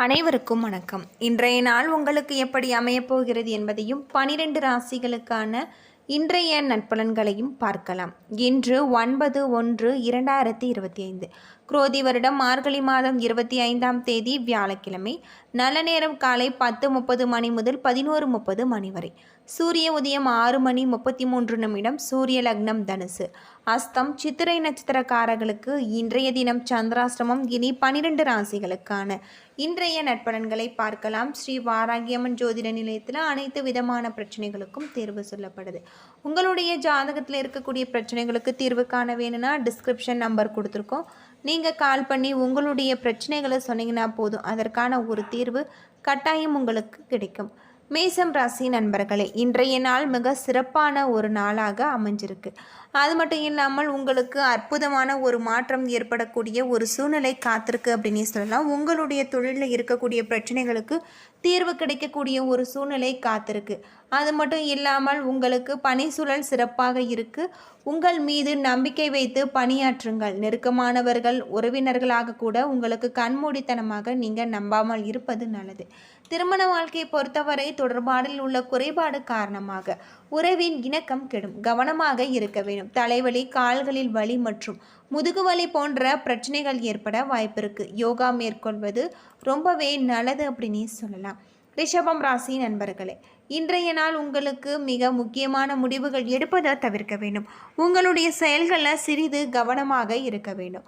அனைவருக்கும் வணக்கம். இன்றைய நாள் உங்களுக்கு எப்படி அமையப்போகிறது என்பதையும் பனிரெண்டு ராசிகளுக்கான இன்றைய நட்பலன்களையும் பார்க்கலாம். இன்று ஒன்பது ஒன்று இரண்டாயிரத்தி இருபத்தி ஐந்து. குரோதி வருடம் மார்கழி மாதம் இருபத்தி ஐந்தாம் தேதி வியாழக்கிழமை. நல்ல நேரம் காலை பத்து முப்பது மணி முதல் பதினோரு முப்பது மணி வரை. சூரிய உதயம் ஆறு மணி முப்பத்தி மூன்று நிமிடம் சூரிய லக்னம் தனுசு. அஸ்தம் சித்திரை நட்சத்திரக்காரர்களுக்கு இன்றைய தினம் சந்திராஷ்டமம் இனி பனிரெண்டு ராசிகளுக்கான இன்றைய நட்பலன்களை பார்க்கலாம். ஸ்ரீ வாராகியம்மன் ஜோதிட நிலையத்தில் அனைத்து விதமான பிரச்சனைகளுக்கும் தீர்வு சொல்லப்படுது. உங்களுடைய ஜாதகத்தில் இருக்கக்கூடிய பிரச்சனைகளுக்கு தீர்வு காண வேணும்னா டிஸ்கிரிப்ஷன் நம்பர் கொடுத்துருக்கோம். நீங்கள் கால் பண்ணி உங்களுடைய பிரச்சனைகளை சொன்னீங்கன்னா போதும். அதற்கான ஒரு தீர்வு கட்டாயம் உங்களுக்கு கிடைக்கும். மேசம் ராசி நண்பர்களே இன்றைய நாள் மிக சிறப்பான ஒரு நாளாக அமைஞ்சிருக்கு. அது மட்டும் இல்லாமல் உங்களுக்கு அற்புதமான ஒரு மாற்றம் ஏற்படக்கூடிய ஒரு சூழ்நிலை காத்திருக்கு அப்படின்னு சொல்லலாம். உங்களுடைய தொழிலில் இருக்கக்கூடிய பிரச்சனைகளுக்கு தீர்வு கிடைக்கக்கூடிய ஒரு சூழ்நிலை காத்திருக்கு. அது மட்டும் இல்லாமல் உங்களுக்கு பணி சூழல் சிறப்பாக இருக்குது உங்கள் மீது நம்பிக்கை வைத்து பணியாற்றுங்கள். நெருக்கமானவர்கள் உறவினர்களாக கூட உங்களுக்கு கண்மூடித்தனமாக நீங்கள் நம்பாமல் இருப்பது நல்லது. திருமண வாழ்க்கையை பொறுத்தவரை தொடர்பாடில் உள்ள குறைபாடு காரணமாக உறவின் இணக்கம் கெடும். கவனமாக இருக்க வேண்டும். தலைவலி கால்களில் வலி மற்றும் முதுகு வலி போன்ற பிரச்சனைகள் ஏற்பட வாய்ப்பிருக்கு. யோகா மேற்கொள்வது ரொம்பவே நல்லது அப்படின்னு சொல்லலாம். ரிஷபம் ராசி நண்பர்களே இன்றைய நாள் உங்களுக்கு மிக முக்கியமான முடிவுகள் எடுப்பதை தவிர்க்க வேண்டும். உங்களுடைய செயல்களில் சிறிது கவனமாக இருக்க வேண்டும்.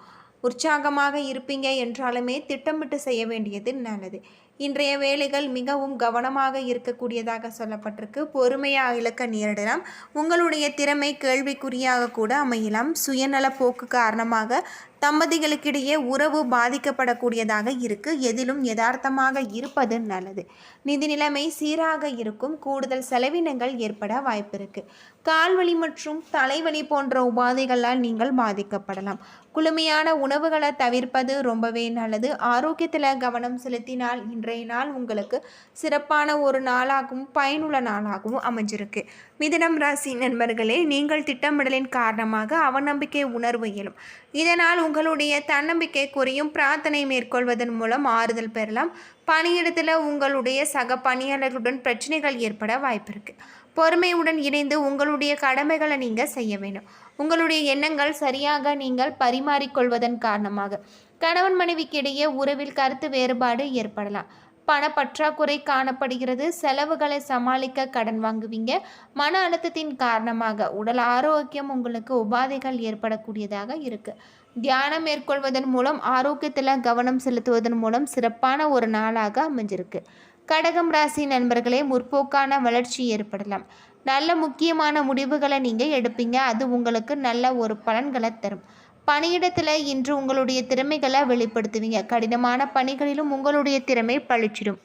உற்சாகமாக இருப்பீங்க என்றாலுமே திட்டமிட்டு செய்ய வேண்டியது நல்லது. இன்றைய வேலைகள் மிகவும் கவனமாக இருக்கக்கூடியதாக சொல்லப்பட்டிருக்கு. பொறுமையாக இழக்க நேரிடலாம். உங்களுடைய திறமை கேள்விக்குறியாக கூட அமையலாம். சுயநல போக்கு காரணமாக தம்பதிகளுக்கிடையே உறவு பாதிக்கப்படக்கூடியதாக இருக்கு. எதிலும் யதார்த்தமாக இருப்பது நல்லது. நிதி நிலைமை சீராக இருக்கும். கூடுதல் செலவினங்கள் ஏற்பட வாய்ப்பிருக்கு. கால்வலி மற்றும் தலைவலி போன்ற உபாதைகளால் நீங்கள் பாதிக்கப்படலாம். குளுமையான உணவுகளை தவிர்ப்பது ரொம்பவே நல்லது. ஆரோக்கியத்தில் கவனம் செலுத்தினால் இன்றைய நாள் உங்களுக்கு சிறப்பான ஒரு நாளாகவும் பயனுள்ள நாளாகவும் அமைஞ்சிருக்கு. மிதனம் ராசி நண்பர்களே நீங்கள் திட்டமிடலின் காரணமாக அவநம்பிக்கை உணர்வு இயலும் இதனால் உங்களுடைய தன்னம்பிக்கை குறையும் பிரார்த்தனை மேற்கொள்வதன் மூலம் ஆறுதல் பெறலாம். பணியிடத்தில் உங்களுடைய சக பணியாளர்களுடன் பிரச்சனைகள் ஏற்பட வாய்ப்பிருக்கு. பொறுமையுடன் இணைந்து உங்களுடைய கடமைகளை நீங்கள் செய்ய வேண்டும். உங்களுடைய எண்ணங்கள் சரியாக நீங்கள் பரிமாறிக்கொள்வதன் காரணமாக. கணவன் மனைவிக்கு இடையே உறவில் கருத்து வேறுபாடு ஏற்படலாம். பணப்பற்றாக்குறை காணப்படுகிறது. செலவுகளை சமாளிக்க கடன் வாங்குவீங்க. மன அழுத்தத்தின் காரணமாக உடல் ஆரோக்கியம் உங்களுக்கு உபாதைகள் ஏற்படக்கூடியதாக இருக்கு. தியானம் மேற்கொள்வதன் மூலம் ஆரோக்கியத்தில் கவனம் செலுத்துவதன் மூலம் சிறப்பான ஒரு நாளாக அமைஞ்சிருக்கு. கடகம் ராசி நண்பர்களே முற்போக்கான வளர்ச்சி ஏற்படலாம். நல்ல முக்கியமான முடிவுகளை நீங்கள் எடுப்பீங்க. அது உங்களுக்கு நல்ல ஒரு பலன்களை தரும். பணியிடத்தில் இன்று உங்களுடைய திறமைகளை வெளிப்படுத்துவீங்க. கடினமான பணிகளிலும் உங்களுடைய திறமை பளிச்சிடும்.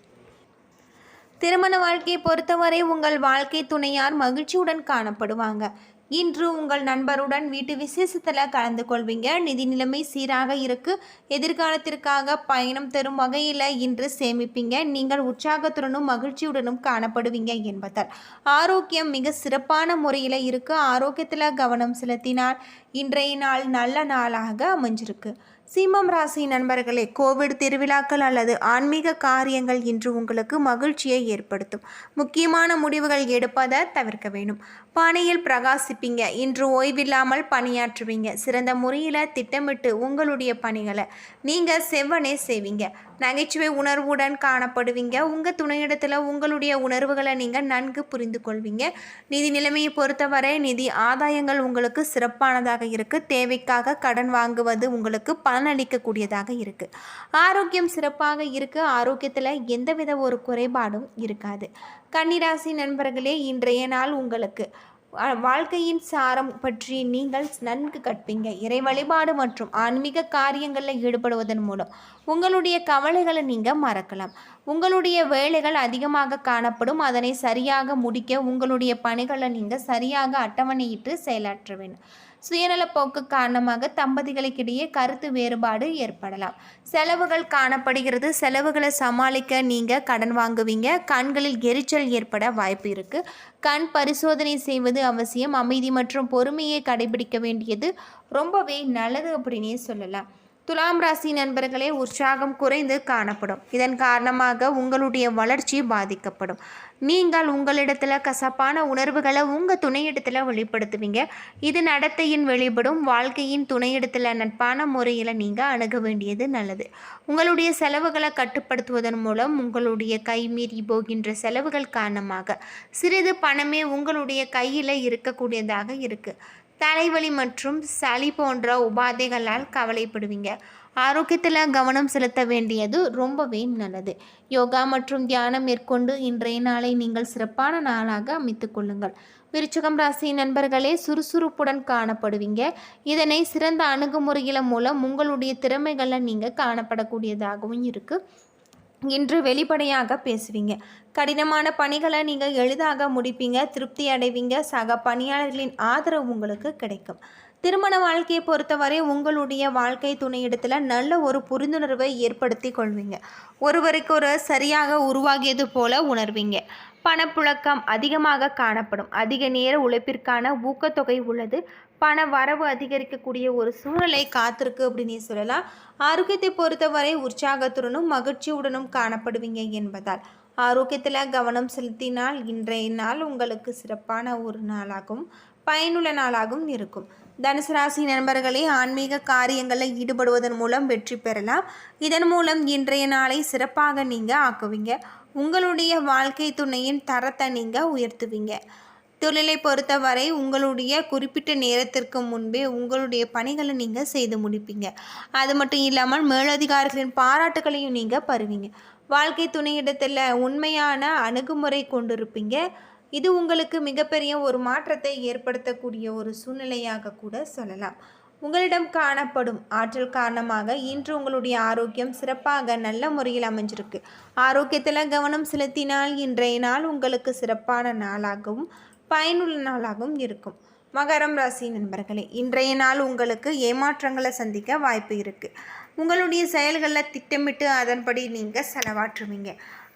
திருமண வாழ்க்கையை பொறுத்தவரை உங்கள் வாழ்க்கை துணையார் மகிழ்ச்சியுடன் காணப்படுவாங்க. இன்று உங்கள் நண்பருடன் வீட்டு விசேஷத்தில் கலந்து கொள்வீங்க. நிதி நிலைமை சீராக இருக்கு. எதிர்காலத்திற்காக பயணம் தரும் வகையில் இன்று சேமிப்பீங்க. நீங்கள் உற்சாகத்துடனும் மகிழ்ச்சியுடனும் காணப்படுவீங்க என்பதால். ஆரோக்கியம் மிக சிறப்பான முறையில் இருக்கு. ஆரோக்கியத்தில் கவனம் செலுத்தினால் இன்றைய நாள் நல்ல நாளாக அமைஞ்சிருக்கு. சிம்மம் ராசி நண்பர்களே கோவிட் திருவிழாக்கள் அல்லது ஆன்மீக காரியங்கள் இன்று உங்களுக்கு மகிழ்ச்சியை ஏற்படுத்தும். முக்கியமான முடிவுகள் எடுப்பதை தவிர்க்க வேண்டும். பணியில் பிரகாசிப்பீங்க. இன்று ஓய்வில்லாமல் பணியாற்றுவீங்க. சிறந்த முறையில் திட்டமிட்டு உங்களுடைய பணிகளை நீங்கள் செவ்வனே செய்வீங்க. நகைச்சுவை உணர்வுடன் காணப்படுவீங்க. உங்கள் துணையிடத்தில் உங்களுடைய உணர்வுகளை நீங்கள் நன்கு புரிந்து கொள்வீங்க. நிதி நிலைமையை பொறுத்தவரை நிதி ஆதாயங்கள் உங்களுக்கு சிறப்பானதாக இருக்குது தேவைக்காக கடன் வாங்குவது உங்களுக்கு பலனளிக்கக்கூடியதாக இருக்குது ஆரோக்கியம் சிறப்பாக இருக்குது ஆரோக்கியத்தில் எந்தவித ஒரு குறைபாடும் இருக்காது. கன்னிராசி நண்பர்களே இன்றைய நாள் உங்களுக்கு வாழ்க்கையின் சாரம் பற்றி நீங்கள் நன்கு கற்பீங்க. இறை வழிபாடு மற்றும் ஆன்மீக காரியங்களில் ஈடுபடுவதன் மூலம் உங்களுடைய கவலைகளை நீங்கள் மறக்கலாம். உங்களுடைய வேலைகள் அதிகமாக காணப்படும். அதனை சரியாக முடிக்க உங்களுடைய பணிகளை நீங்கள் சரியாக அட்டவணையிட்டு செயலாற்ற வேண்டும். சுயநலப்போக்கு காரணமாக தம்பதிகளுக்கிடையே கருத்து வேறுபாடு ஏற்படலாம். செலவுகள் காணப்படுகிறது. செலவுகளை சமாளிக்க நீங்கள் கடன் வாங்குவீங்க. கண்களில் எரிச்சல் ஏற்பட வாய்ப்பு இருக்குது கண் பரிசோதனை செய்வது அவசியம். அமைதி மற்றும் பொறுமையை கடைபிடிக்க வேண்டியது ரொம்பவே நல்லது அப்படின்னே சொல்லலாம். துலாம் ராசி நண்பர்களே உற்சாகம் குறைந்து காணப்படும். இதன் காரணமாக உங்களுடைய வளர்ச்சி பாதிக்கப்படும். நீங்கள் உங்களிடத்தில் கசப்பான உணர்வுகளை உங்கள் துணையிடத்தில் வெளிப்படுத்துவீங்க. இது நடத்தையின் வெளிப்படும் வாழ்க்கையின் துணையிடத்தில் நட்பான முறையில் நீங்கள் அணுக வேண்டியது நல்லது. உங்களுடைய செலவுகளை கட்டுப்படுத்துவதன் மூலம் உங்களுடைய கை மீறி போகின்ற செலவுகள் காரணமாக சிறிது பணமே உங்களுடைய கையில் இருக்கக்கூடியதாக இருக்குது தலைவலி மற்றும் சளி போன்ற உபாதைகளால் கவலைப்படுவீங்க. ஆரோக்கியத்தில் கவனம் செலுத்த வேண்டியது ரொம்பவே நல்லது. யோகா மற்றும் தியானம் மேற்கொண்டு இன்றைய நாளை நீங்கள் சிறப்பான நாளாக அமைத்து கொள்ளுங்கள். விருச்சகம் ராசி நண்பர்களே சுறுசுறுப்புடன் காணப்படுவீங்க. இதனை சிறந்த அணுகுமுறைகள மூலம் உங்களுடைய திறமைகளை நீங்கள் காணப்படக்கூடியதாகவும் இருக்குது இன்று வெளிப்படையாக பேசுவீங்க. கடினமான பணிகளை நீங்கள் எளிதாக முடிப்பீங்க திருப்தி அடைவீங்க. சக பணியாளர்களின் ஆதரவு உங்களுக்கு கிடைக்கும். திருமண வாழ்க்கையை பொறுத்தவரை உங்களுடைய வாழ்க்கை துணையிடத்தில் நல்ல ஒரு புரிந்துணர்வை ஏற்படுத்தி கொள்வீங்க. ஒருவருக்கு ஒரு சரியாக உருவாகியது போல உணர்வீங்க. பணப்புழக்கம் அதிகமாக காணப்படும். அதிக நேர உழைப்பிற்கான ஊக்கத்தொகை உள்ளது. பண வரவு அதிகரிக்கக்கூடிய ஒரு சூழ்நிலை காத்திருக்கு அப்படின்னு சொல்லலாம். ஆரோக்கியத்தை பொறுத்தவரை உற்சாகத்துடனும் மகிழ்ச்சியுடனும் காணப்படுவீங்க என்பதால். ஆரோக்கியத்தில் கவனம் செலுத்தினால் இன்றைய நாள் உங்களுக்கு சிறப்பான ஒரு நாளாகவும் பயனுள்ள நாளாகவும் இருக்கும். தனுசு ராசி நண்பர்களே ஆன்மீக காரியங்களில் ஈடுபடுவதன் மூலம் வெற்றி பெறலாம். இதன் மூலம் இன்றைய நாளை சிறப்பாக நீங்கள் ஆக்குவீங்க. உங்களுடைய வாழ்க்கை துணையின் தரத்தை நீங்கள் உயர்த்துவீங்க. தொழிலை பொறுத்தவரை உங்களுடைய குறிப்பிட்ட நேரத்திற்கு முன்பே உங்களுடைய பணிகளை நீங்கள் செய்து முடிப்பீங்க. அது மட்டும் இல்லாமல் மேலதிகாரிகளின் பாராட்டுகளையும் நீங்கள் பருவீங்க. வாழ்க்கை துணையிடத்தில் உண்மையான அணுகுமுறை கொண்டிருப்பீங்க. இது உங்களுக்கு மிகப்பெரிய ஒரு மாற்றத்தை ஏற்படுத்தக்கூடிய ஒரு சூழ்நிலையாக கூட சொல்லலாம். உங்களிடம் காணப்படும் ஆற்றல் காரணமாக இன்று உங்களுடைய ஆரோக்கியம் சிறப்பாக நல்ல முறையில் அமைஞ்சிருக்கு. ஆரோக்கியத்தில் கவனம் செலுத்தினால் இன்றைய நாள் உங்களுக்கு சிறப்பான நாளாகவும் பயனுள்ள நாளாகவும் இருக்கும். மகரம் ராசி நண்பர்களே இன்றைய நாள் உங்களுக்கு ஏமாற்றங்களை சந்திக்க வாய்ப்பு இருக்குது உங்களுடைய செயல்களில் திட்டமிட்டு அதன்படி நீங்கள் செலவாற்றுவீங்க.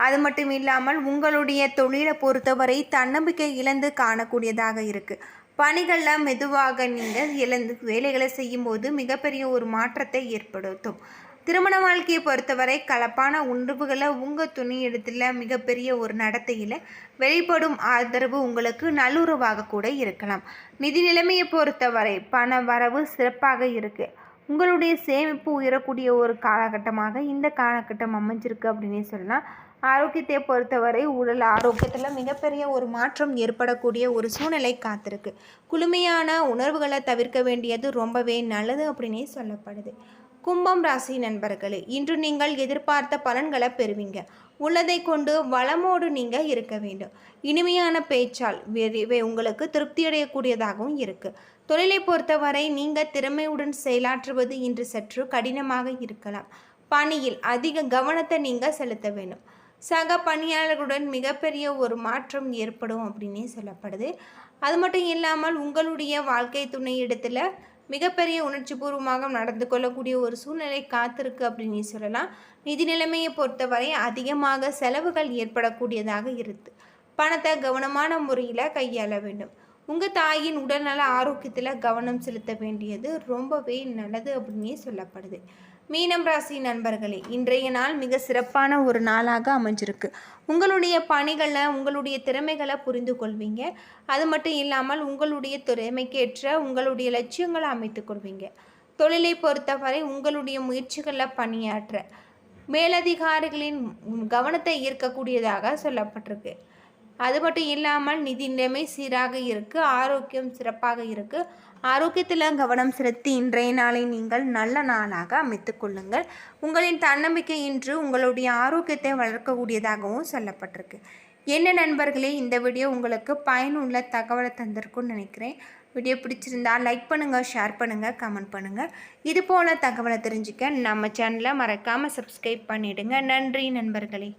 அது மட்டும் இல்லாமல் உங்களுடைய தொழிலை பொறுத்தவரை தன்னம்பிக்கை இழந்து காணக்கூடியதாக இருக்குது பணிகளில் மெதுவாக நீங்கள் இழந்து வேலைகளை செய்யும்போது மிகப்பெரிய ஒரு மாற்றத்தை ஏற்படுத்தும். திருமண வாழ்க்கையை பொறுத்தவரை கலப்பான உணர்வுகளை உங்கள் துணி இடத்துல மிகப்பெரிய ஒரு நடத்தையில் வெளிப்படும் ஆதரவு உங்களுக்கு நல்லுறவாக கூட இருக்கலாம். நிதி நிலைமையை பொறுத்தவரை பண வரவு சிறப்பாக இருக்குது உங்களுடைய சேமிப்பு உயரக்கூடிய ஒரு காலகட்டமாக இந்த காலகட்டம் அமைஞ்சிருக்கு அப்படின்னே சொல்லலாம். ஆரோக்கியத்தை பொறுத்தவரை உடல் ஆரோக்கியத்தில் மிகப்பெரிய ஒரு மாற்றம் ஏற்படக்கூடிய ஒரு சூழ்நிலை காத்திருக்கு. குளுமையான உணர்வுகளை தவிர்க்க வேண்டியது ரொம்பவே நல்லது அப்படின்னே சொல்லப்படுது. கும்பம் ராசி நண்பர்களே இன்று நீங்கள் எதிர்பார்த்த பலன்களை பெறுவீங்க. உள்ளதை கொண்டு வளமோடு நீங்கள் இருக்க வேண்டும். இனிமையான பேச்சால் விரைவே உங்களுக்கு திருப்தியடையக்கூடியதாகவும் இருக்குது தொழிலை பொறுத்தவரை நீங்கள் திறமையுடன் செயலாற்றுவது இன்று சற்று கடினமாக இருக்கலாம். பணியில் அதிக கவனத்தை நீங்கள் செலுத்த வேண்டும். சக பணியாளர்களுடன் மிகப்பெரிய ஒரு மாற்றம் ஏற்படும் அப்படின்னே சொல்லப்படுது. அது மட்டும் இல்லாமல் உங்களுடைய வாழ்க்கை துணை இடத்துல மிகப்பெரிய உணர்ச்சி பூர்வமாக நடந்து கொள்ளக்கூடிய ஒரு சூழ்நிலை காத்திருக்கு அப்படின்னு சொல்லலாம். நிதி நிலைமையை பொறுத்தவரை அதிகமாக செலவுகள் ஏற்படக்கூடியதாக இருக்குது பணத்தை கவனமான முறையில் கையாள வேண்டும். உங்கள் தாயின் உடல்நல ஆரோக்கியத்தில் கவனம் செலுத்த வேண்டியது ரொம்பவே நல்லது அப்படின்னே சொல்லப்படுது. மீனம் ராசி நண்பர்களே இன்றைய நாள் மிக சிறப்பான ஒரு நாளாக அமைஞ்சிருக்கு. உங்களுடைய பணிகளை உங்களுடைய திறமைகளை புரிந்து கொள்வீங்க. அது மட்டும் இல்லாமல் உங்களுடைய திறமைக்கேற்ற உங்களுடைய லட்சியங்களை அமைத்து கொள்வீங்க. தொழிலை பொறுத்தவரை உங்களுடைய முயற்சிகளில் பணியாற்ற மேலதிகாரிகளின் கவனத்தை ஈர்க்கக்கூடியதாக சொல்லப்பட்டிருக்கு. அது மட்டும் இல்லாமல் நிதி நிலைமை சீராக இருக்குது ஆரோக்கியம் சிறப்பாக இருக்குது ஆரோக்கியத்தில் கவனம் செலுத்தி இன்றைய நாளை நீங்கள் நல்ல நாளாக அமைத்து கொள்ளுங்கள். உங்களின் தன்னம்பிக்கை இன்று உங்களுடைய ஆரோக்கியத்தை வளர்க்கக்கூடியதாகவும் சொல்லப்பட்டிருக்கு. என்ன நண்பர்களே இந்த வீடியோ உங்களுக்கு பயனுள்ள தகவலை தந்திருக்கும்னு நினைக்கிறேன். வீடியோ பிடிச்சிருந்தா லைக் பண்ணுங்கள் ஷேர் பண்ணுங்கள் கமெண்ட் பண்ணுங்கள் இது போல் தகவலை தெரிஞ்சுக்க நம்ம சேனலை மறக்காமல் சப்ஸ்கிரைப் பண்ணிவிடுங்க நன்றி நண்பர்களே.